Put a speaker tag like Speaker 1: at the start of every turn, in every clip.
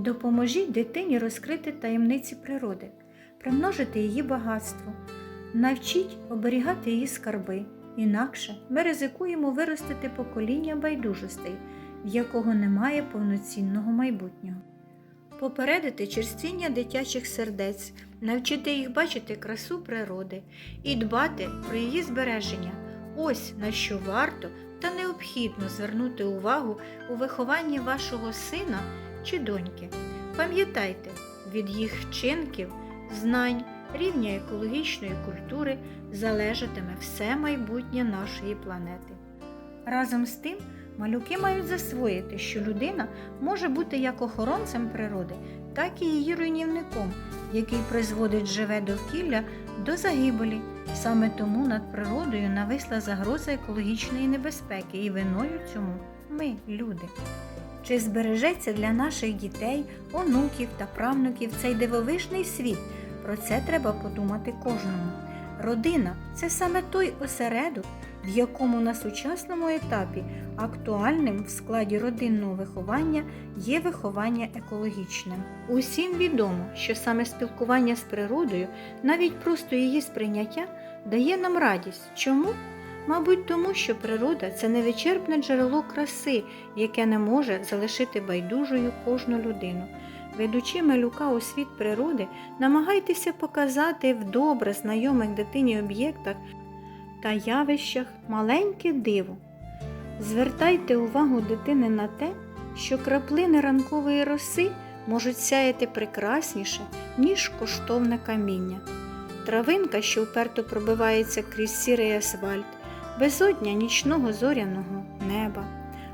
Speaker 1: Допоможіть дитині розкрити таємниці природи, примножити її багатство, навчіть оберігати її скарби. Інакше ми ризикуємо виростити покоління байдужостей, в якого немає повноцінного майбутнього. Попередити черствіння дитячих сердець, навчити їх бачити красу природи і дбати про її збереження. Ось на що варто та необхідно звернути увагу у вихованні вашого сина чи доньки. Пам'ятайте, від їх вчинків, знань, рівня екологічної культури залежатиме все майбутнє нашої планети. Разом з тим, малюки мають засвоїти, що людина може бути як охоронцем природи, так і її руйнівником, який призводить живе довкілля до загибелі. Саме тому над природою нависла загроза екологічної небезпеки, і виною цьому ми, люди. Чи збережеться для наших дітей, онуків та правнуків цей дивовижний світ? Про це треба подумати кожному. Родина це саме той осередок, в якому на сучасному етапі актуальним в складі родинного виховання є виховання екологічним. Усім відомо, що саме спілкування з природою, навіть просто її сприйняття, дає нам радість. Чому? Мабуть, тому що природа це невичерпне джерело краси, яке не може залишити байдужою кожну людину. Ведучи малюка у світ природи, намагайтеся показати в добре знайомих дитині об'єктах та явищах маленьке диво. Звертайте увагу дитини на те, що краплини ранкової роси можуть сяяти прекрасніше, ніж коштовне каміння. Травинка, що вперто пробивається крізь сірий асфальт, безодня нічного зоряного неба,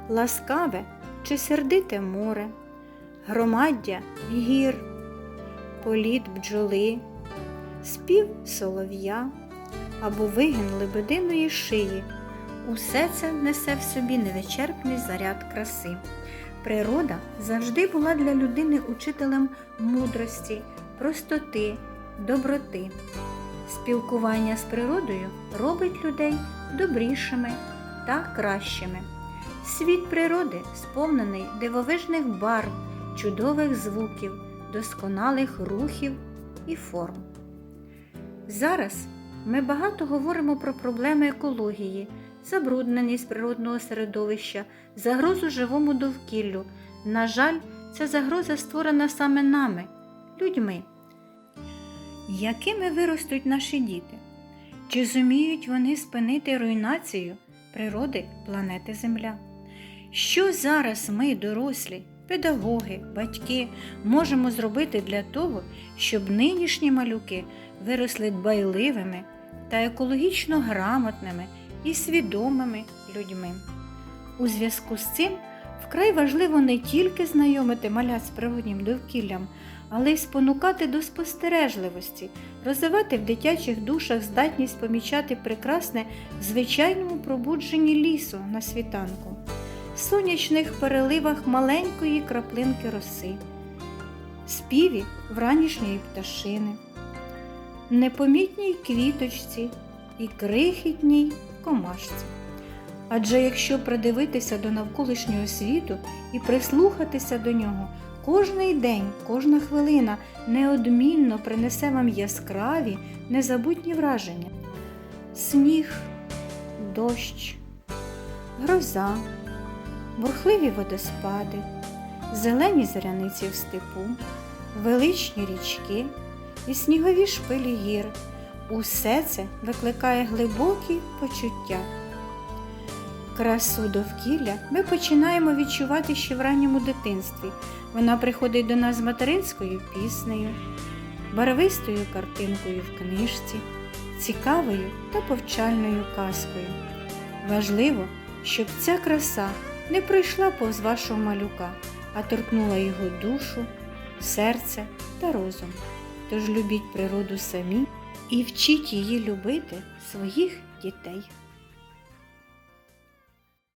Speaker 1: ласкаве чи сердите море, громаддя гір, політ бджоли, спів солов'я або вигін лебединої шиї. Усе це несе в собі невичерпний заряд краси. Природа завжди була для людини учителем мудрості, простоти, доброти. Спілкування з природою робить людей добрішими та кращими. Світ природи сповнений дивовижних барв, чудових звуків, досконалих рухів і форм. Зараз ми багато говоримо про проблеми екології, забрудненість природного середовища, загрозу живому довкіллю. На жаль, ця загроза створена саме нами, людьми. Якими виростуть наші діти? Чи зуміють вони спинити руйнацію природи планети Земля? Що зараз ми, дорослі, педагоги, батьки, можемо зробити для того, щоб нинішні малюки виросли дбайливими та екологічно грамотними і свідомими людьми? У зв'язку з цим вкрай важливо не тільки знайомити малят з природнім довкіллям, але й спонукати до спостережливості, розвивати в дитячих душах здатність помічати прекрасне в звичайному пробудженні лісу на світанку, сонячних переливах маленької краплинки роси, співі вранішньої пташини, непомітній квіточці і крихітній комашці. Адже якщо придивитися до навколишнього світу і прислухатися до нього, кожний день, кожна хвилина неодмінно принесе вам яскраві, незабутні враження. Сніг, дощ, гроза, бурхливі водоспади, зелені зоряниці в степу, величні річки і снігові шпилі гір. Усе це викликає глибокі почуття. Красу довкілля ми починаємо відчувати ще в ранньому дитинстві. Вона приходить до нас материнською піснею, барвистою картинкою в книжці, цікавою та повчальною казкою. Важливо, щоб ця краса не пройшла повз вашого малюка, а торкнула його душу, серце та розум. Тож любіть природу самі і вчіть її любити своїх дітей.